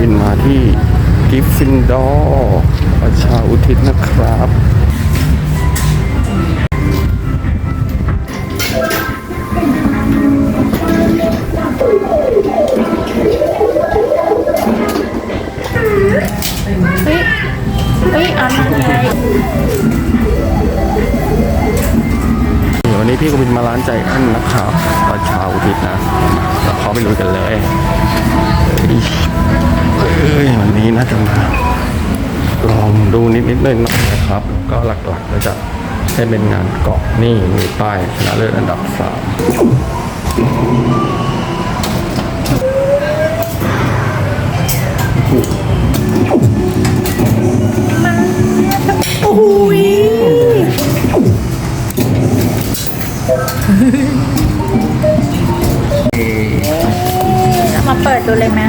วินมาที่กิฟฟินดอร์ประชาอุทิศนะครับเฮ้ยเฮ้ยอันนั้นไงวันนี้พี่กวินมาร้านใจอันนะครับประชาอุทิศนะเราเข้าไปลุยกันเลย อ้ยเอ้ยวันนี้น่าจะมาลองดูนิดนิดๆหน่อยหน่อยๆนะครับ ก็หลักๆก็จะให้เป็นงานเกาะนี่มีป้ายชนะเลิศอันดับสามโอ้ยเรามาเปิดดูเลยไหม